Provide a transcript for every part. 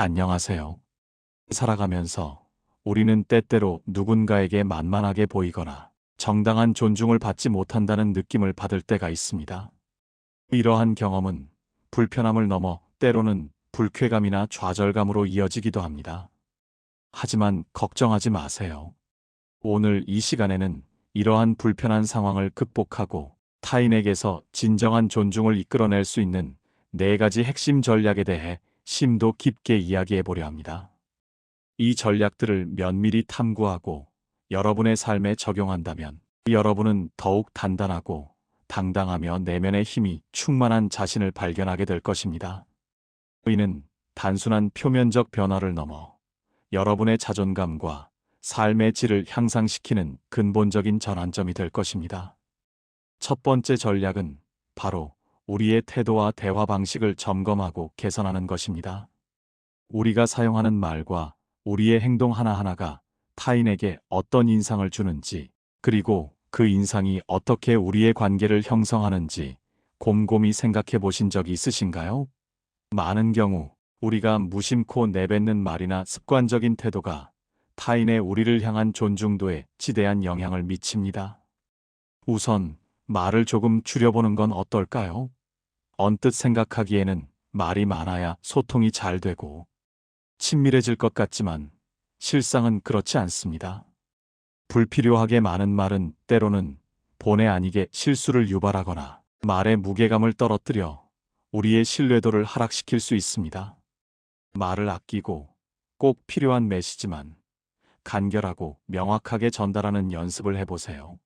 안녕하세요. 살아가면서 우리는 때때로 누군가에게 만만하게 보이거나 정당한 존중을 받지 못한다는 느낌을 받을 때가 있습니다. 이러한 경험은 불편함을 넘어 때로는 불쾌감이나 좌절감으로 이어지기도 합니다. 하지만 걱정하지 마세요. 오늘 이 시간에는 이러한 불편한 상황을 극복하고 타인에게서 진정한 존중을 이끌어낼 수 있는 네 가지 핵심 전략에 대해 심도 깊게 이야기해 보려 합니다. 이 전략들을 면밀히 탐구하고 여러분의 삶에 적용한다면 여러분은 더욱 단단하고 당당하며 내면의 힘이 충만한 자신을 발견하게 될 것입니다. 이는 단순한 표면적 변화를 넘어 여러분의 자존감과 삶의 질을 향상시키는 근본적인 전환점이 될 것입니다. 첫 번째 전략은 바로 우리의 태도와 대화 방식을 점검하고 개선하는 것입니다. 우리가 사용하는 말과 우리의 행동 하나하나가 타인에게 어떤 인상을 주는지, 그리고 그 인상이 어떻게 우리의 관계를 형성하는지 곰곰이 생각해 보신 적이 있으신가요? 많은 경우 우리가 무심코 내뱉는 말이나 습관적인 태도가 타인의 우리를 향한 존중도에 지대한 영향을 미칩니다. 우선 말을 조금 줄여보는 건 어떨까요? 언뜻 생각하기에는 말이 많아야 소통이 잘 되고 친밀해질 것 같지만 실상은 그렇지 않습니다. 불필요하게 많은 말은 때로는 본의 아니게 실수를 유발하거나 말의 무게감을 떨어뜨려 우리의 신뢰도를 하락시킬 수 있습니다. 말을 아끼고 꼭 필요한 메시지만 간결하고 명확하게 전달하는 연습을 해보세요.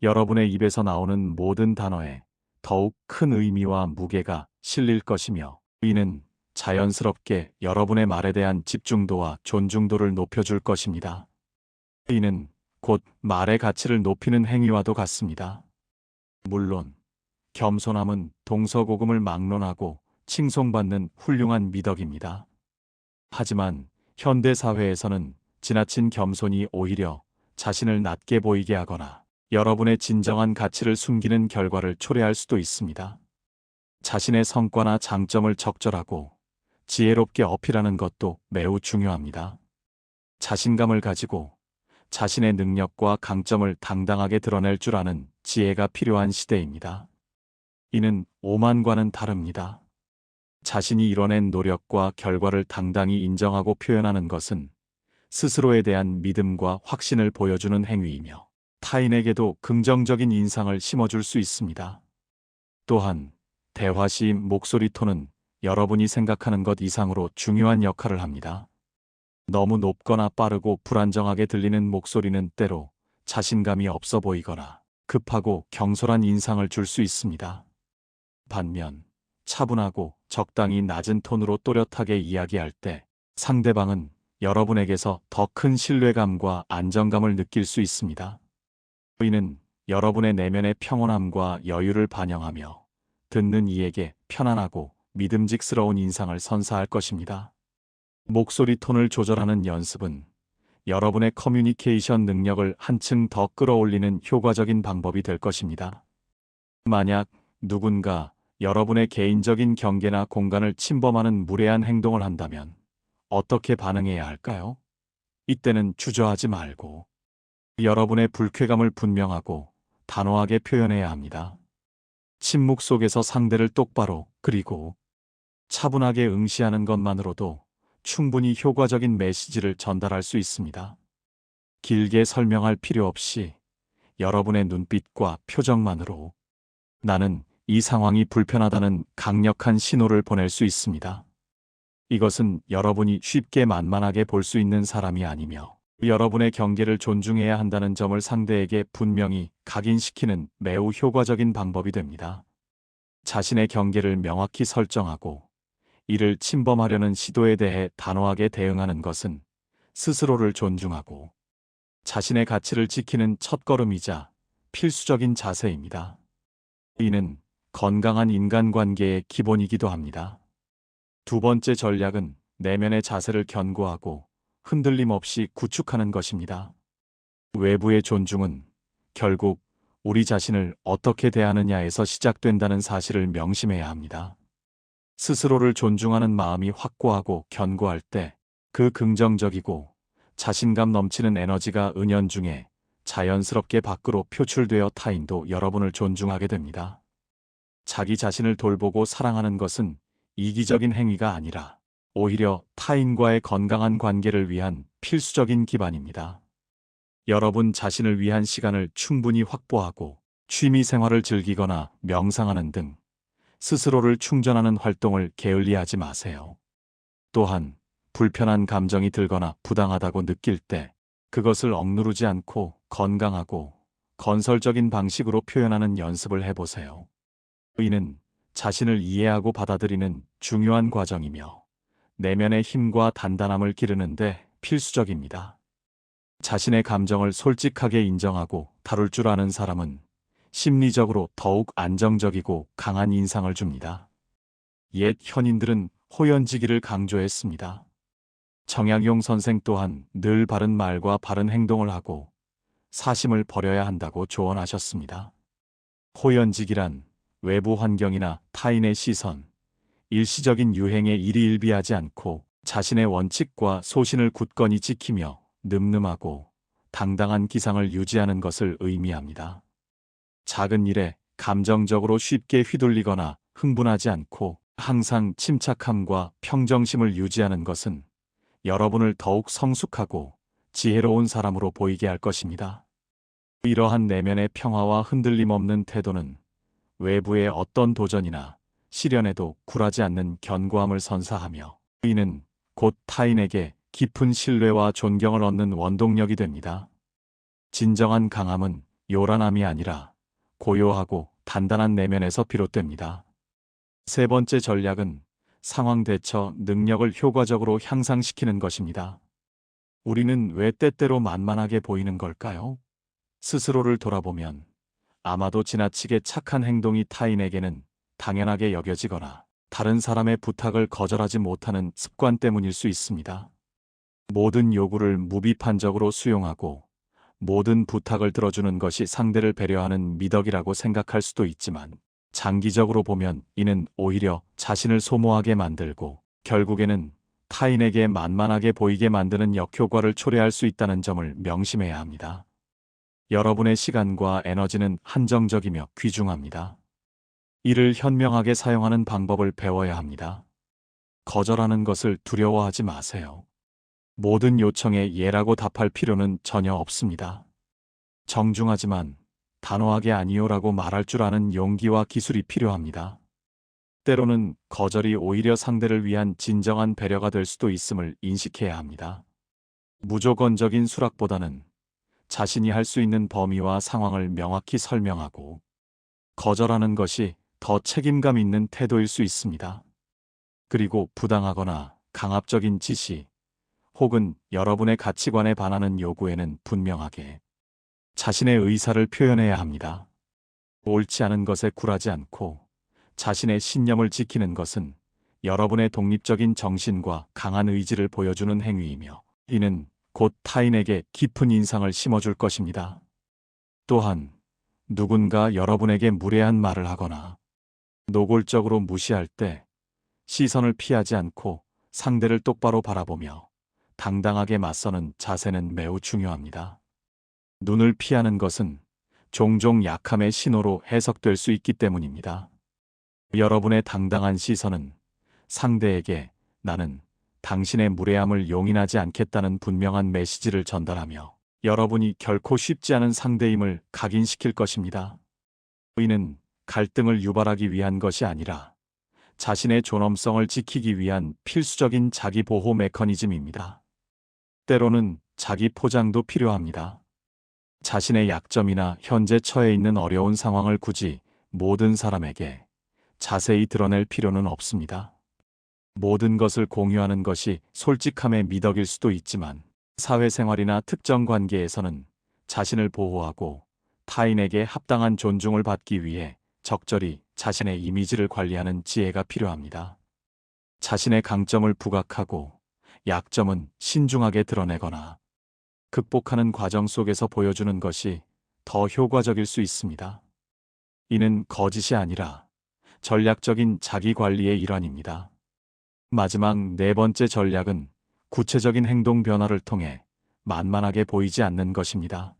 여러분의 입에서 나오는 모든 단어에 더욱 큰 의미와 무게가 실릴 것이며 이는 자연스럽게 여러분의 말에 대한 집중도와 존중도를 높여줄 것입니다. 이는 곧 말의 가치를 높이는 행위와도 같습니다. 물론 겸손함은 동서고금을 막론하고 칭송받는 훌륭한 미덕입니다. 하지만 현대 사회에서는 지나친 겸손이 오히려 자신을 낮게 보이게 하거나 여러분의 진정한 가치를 숨기는 결과를 초래할 수도 있습니다. 자신의 성과나 장점을 적절하고 지혜롭게 어필하는 것도 매우 중요합니다. 자신감을 가지고 자신의 능력과 강점을 당당하게 드러낼 줄 아는 지혜가 필요한 시대입니다. 이는 오만과는 다릅니다. 자신이 이뤄낸 노력과 결과를 당당히 인정하고 표현하는 것은 스스로에 대한 믿음과 확신을 보여주는 행위이며 타인에게도 긍정적인 인상을 심어줄 수 있습니다. 또한 대화 시 목소리 톤은 여러분이 생각하는 것 이상으로 중요한 역할을 합니다. 너무 높거나 빠르고 불안정하게 들리는 목소리는 때로 자신감이 없어 보이거나 급하고 경솔한 인상을 줄 수 있습니다. 반면 차분하고 적당히 낮은 톤으로 또렷하게 이야기할 때 상대방은 여러분에게서 더 큰 신뢰감과 안정감을 느낄 수 있습니다. 이는 여러분의 내면의 평온함과 여유를 반영하며 듣는 이에게 편안하고 믿음직스러운 인상을 선사할 것입니다. 목소리 톤을 조절하는 연습은 여러분의 커뮤니케이션 능력을 한층 더 끌어올리는 효과적인 방법이 될 것입니다. 만약 누군가 여러분의 개인적인 경계나 공간을 침범하는 무례한 행동을 한다면 어떻게 반응해야 할까요? 이때는 주저하지 말고 여러분의 불쾌감을 분명하고 단호하게 표현해야 합니다. 침묵 속에서 상대를 똑바로 그리고 차분하게 응시하는 것만으로도 충분히 효과적인 메시지를 전달할 수 있습니다. 길게 설명할 필요 없이 여러분의 눈빛과 표정만으로 나는 이 상황이 불편하다는 강력한 신호를 보낼 수 있습니다. 이것은 여러분이 쉽게 만만하게 볼 수 있는 사람이 아니며 여러분의 경계를 존중해야 한다는 점을 상대에게 분명히 각인시키는 매우 효과적인 방법이 됩니다. 자신의 경계를 명확히 설정하고 이를 침범하려는 시도에 대해 단호하게 대응하는 것은 스스로를 존중하고 자신의 가치를 지키는 첫걸음이자 필수적인 자세입니다. 이는 건강한 인간관계의 기본이기도 합니다. 두 번째 전략은 내면의 자세를 견고하고 흔들림 없이 구축하는 것입니다. 외부의 존중은 결국 우리 자신을 어떻게 대하느냐에서 시작된다는 사실을 명심해야 합니다. 스스로를 존중하는 마음이 확고하고 견고할 때 그 긍정적이고 자신감 넘치는 에너지가 은연중에 자연스럽게 밖으로 표출되어 타인도 여러분을 존중하게 됩니다. 자기 자신을 돌보고 사랑하는 것은 이기적인 행위가 아니라 오히려 타인과의 건강한 관계를 위한 필수적인 기반입니다. 여러분 자신을 위한 시간을 충분히 확보하고 취미 생활을 즐기거나 명상하는 등 스스로를 충전하는 활동을 게을리하지 마세요. 또한 불편한 감정이 들거나 부당하다고 느낄 때 그것을 억누르지 않고 건강하고 건설적인 방식으로 표현하는 연습을 해보세요. 의는 자신을 이해하고 받아들이는 중요한 과정이며 내면의 힘과 단단함을 기르는데 필수적입니다. 자신의 감정을 솔직하게 인정하고 다룰 줄 아는 사람은 심리적으로 더욱 안정적이고 강한 인상을 줍니다. 옛 현인들은 호연지기를 강조했습니다. 정약용 선생 또한 늘 바른 말과 바른 행동을 하고 사심을 버려야 한다고 조언하셨습니다. 호연지기란 외부 환경이나 타인의 시선, 일시적인 유행에 일희일비하지 않고 자신의 원칙과 소신을 굳건히 지키며 늠름하고 당당한 기상을 유지하는 것을 의미합니다. 작은 일에 감정적으로 쉽게 휘둘리거나 흥분하지 않고 항상 침착함과 평정심을 유지하는 것은 여러분을 더욱 성숙하고 지혜로운 사람으로 보이게 할 것입니다. 이러한 내면의 평화와 흔들림 없는 태도는 외부의 어떤 도전이나 시련에도 굴하지 않는 견고함을 선사하며 이는 곧 타인에게 깊은 신뢰와 존경을 얻는 원동력이 됩니다. 진정한 강함은 요란함이 아니라 고요하고 단단한 내면에서 비롯됩니다. 세 번째 전략은 상황 대처 능력을 효과적으로 향상시키는 것입니다. 우리는 왜 때때로 만만하게 보이는 걸까요? 스스로를 돌아보면 아마도 지나치게 착한 행동이 타인에게는 당연하게 여겨지거나 다른 사람의 부탁을 거절하지 못하는 습관 때문일 수 있습니다. 모든 요구를 무비판적으로 수용하고 모든 부탁을 들어주는 것이 상대를 배려하는 미덕이라고 생각할 수도 있지만 장기적으로 보면 이는 오히려 자신을 소모하게 만들고 결국에는 타인에게 만만하게 보이게 만드는 역효과를 초래할 수 있다는 점을 명심해야 합니다. 여러분의 시간과 에너지는 한정적이며 귀중합니다. 이를 현명하게 사용하는 방법을 배워야 합니다. 거절하는 것을 두려워하지 마세요. 모든 요청에 예라고 답할 필요는 전혀 없습니다. 정중하지만 단호하게 아니요라고 말할 줄 아는 용기와 기술이 필요합니다. 때로는 거절이 오히려 상대를 위한 진정한 배려가 될 수도 있음을 인식해야 합니다. 무조건적인 수락보다는 자신이 할 수 있는 범위와 상황을 명확히 설명하고 거절하는 것이 더 책임감 있는 태도일 수 있습니다. 그리고 부당하거나 강압적인 지시 혹은 여러분의 가치관에 반하는 요구에는 분명하게 자신의 의사를 표현해야 합니다. 옳지 않은 것에 굴하지 않고 자신의 신념을 지키는 것은 여러분의 독립적인 정신과 강한 의지를 보여주는 행위이며 이는 곧 타인에게 깊은 인상을 심어줄 것입니다. 또한 누군가 여러분에게 무례한 말을 하거나 노골적으로 무시할 때 시선을 피하지 않고 상대를 똑바로 바라보며 당당하게 맞서는 자세는 매우 중요합니다. 눈을 피하는 것은 종종 약함의 신호로 해석될 수 있기 때문입니다. 여러분의 당당한 시선은 상대에게 나는 당신의 무례함을 용인하지 않겠다는 분명한 메시지를 전달하며 여러분이 결코 쉽지 않은 상대임을 각인시킬 것입니다. 의는 갈등을 유발하기 위한 것이 아니라 자신의 존엄성을 지키기 위한 필수적인 자기 보호 메커니즘입니다. 때로는 자기 포장도 필요합니다. 자신의 약점이나 현재 처해 있는 어려운 상황을 굳이 모든 사람에게 자세히 드러낼 필요는 없습니다. 모든 것을 공유하는 것이 솔직함의 미덕일 수도 있지만 사회생활이나 특정 관계에서는 자신을 보호하고 타인에게 합당한 존중을 받기 위해 적절히 자신의 이미지를 관리하는 지혜가 필요합니다. 자신의 강점을 부각하고 약점은 신중하게 드러내거나 극복하는 과정 속에서 보여주는 것이 더 효과적일 수 있습니다. 이는 거짓이 아니라 전략적인 자기 관리의 일환입니다. 마지막 네 번째 전략은 구체적인 행동 변화를 통해 만만하게 보이지 않는 것입니다.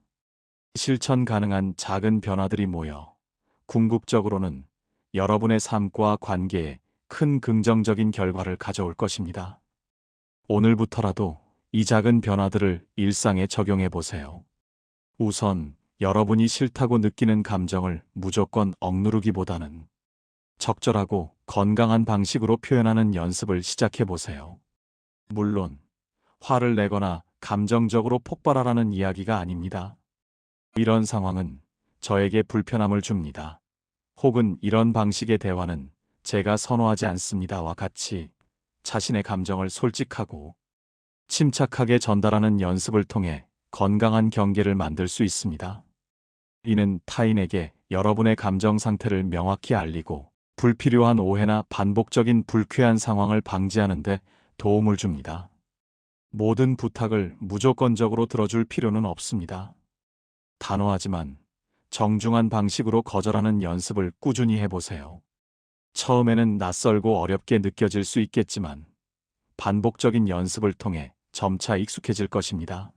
실천 가능한 작은 변화들이 모여 궁극적으로는 여러분의 삶과 관계에 큰 긍정적인 결과를 가져올 것입니다. 오늘부터라도 이 작은 변화들을 일상에 적용해 보세요. 우선 여러분이 싫다고 느끼는 감정을 무조건 억누르기보다는 적절하고 건강한 방식으로 표현하는 연습을 시작해 보세요. 물론, 화를 내거나 감정적으로 폭발하라는 이야기가 아닙니다. 이런 상황은 저에게 불편함을 줍니다. 혹은 이런 방식의 대화는 제가 선호하지 않습니다와 같이 자신의 감정을 솔직하고 침착하게 전달하는 연습을 통해 건강한 경계를 만들 수 있습니다. 이는 타인에게 여러분의 감정 상태를 명확히 알리고 불필요한 오해나 반복적인 불쾌한 상황을 방지하는 데 도움을 줍니다. 모든 부탁을 무조건적으로 들어줄 필요는 없습니다. 단호하지만 정중한 방식으로 거절하는 연습을 꾸준히 해보세요. 처음에는 낯설고 어렵게 느껴질 수 있겠지만 반복적인 연습을 통해 점차 익숙해질 것입니다.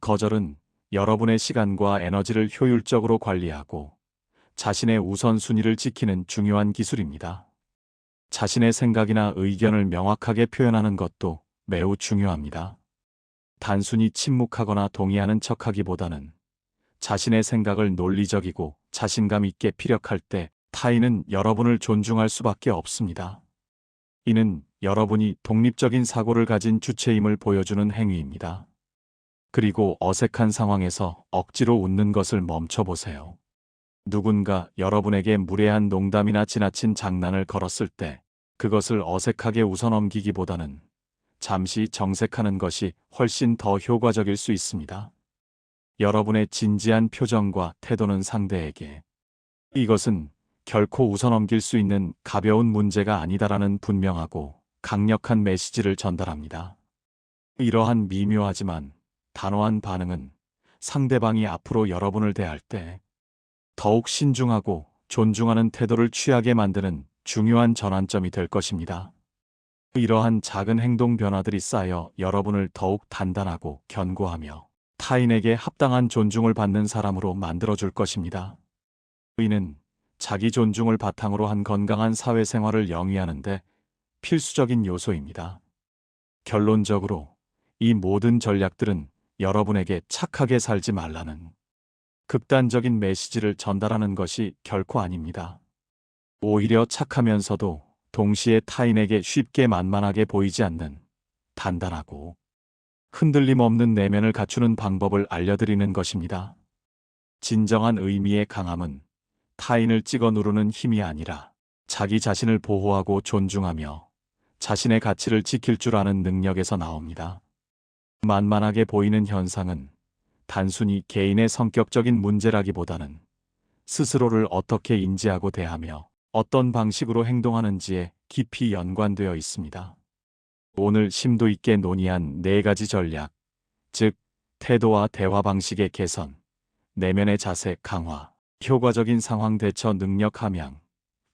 거절은 여러분의 시간과 에너지를 효율적으로 관리하고 자신의 우선순위를 지키는 중요한 기술입니다. 자신의 생각이나 의견을 명확하게 표현하는 것도 매우 중요합니다. 단순히 침묵하거나 동의하는 척하기보다는 자신의 생각을 논리적이고 자신감 있게 피력할 때 타인은 여러분을 존중할 수밖에 없습니다. 이는 여러분이 독립적인 사고를 가진 주체임을 보여주는 행위입니다. 그리고 어색한 상황에서 억지로 웃는 것을 멈춰보세요. 누군가 여러분에게 무례한 농담이나 지나친 장난을 걸었을 때 그것을 어색하게 웃어넘기기보다는 잠시 정색하는 것이 훨씬 더 효과적일 수 있습니다. 여러분의 진지한 표정과 태도는 상대에게 이것은 결코 웃어넘길 수 있는 가벼운 문제가 아니다라는 분명하고 강력한 메시지를 전달합니다. 이러한 미묘하지만 단호한 반응은 상대방이 앞으로 여러분을 대할 때 더욱 신중하고 존중하는 태도를 취하게 만드는 중요한 전환점이 될 것입니다. 이러한 작은 행동 변화들이 쌓여 여러분을 더욱 단단하고 견고하며 타인에게 합당한 존중을 받는 사람으로 만들어줄 것입니다. 의는 자기 존중을 바탕으로 한 건강한 사회생활을 영위하는데 필수적인 요소입니다. 결론적으로 이 모든 전략들은 여러분에게 착하게 살지 말라는 극단적인 메시지를 전달하는 것이 결코 아닙니다. 오히려 착하면서도 동시에 타인에게 쉽게 만만하게 보이지 않는 단단하고 흔들림 없는 내면을 갖추는 방법을 알려드리는 것입니다. 진정한 의미의 강함은 타인을 찍어 누르는 힘이 아니라 자기 자신을 보호하고 존중하며 자신의 가치를 지킬 줄 아는 능력에서 나옵니다. 만만하게 보이는 현상은 단순히 개인의 성격적인 문제라기보다는 스스로를 어떻게 인지하고 대하며 어떤 방식으로 행동하는지에 깊이 연관되어 있습니다. 오늘 심도 있게 논의한 네 가지 전략, 즉, 태도와 대화 방식의 개선, 내면의 자세 강화, 효과적인 상황 대처 능력 함양,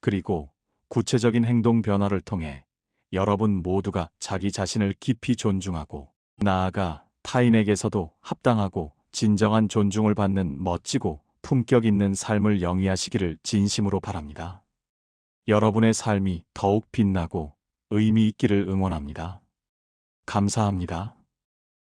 그리고 구체적인 행동 변화를 통해 여러분 모두가 자기 자신을 깊이 존중하고 나아가 타인에게서도 합당하고 진정한 존중을 받는 멋지고 품격 있는 삶을 영위하시기를 진심으로 바랍니다. 여러분의 삶이 더욱 빛나고 의미 있기를 응원합니다. 감사합니다.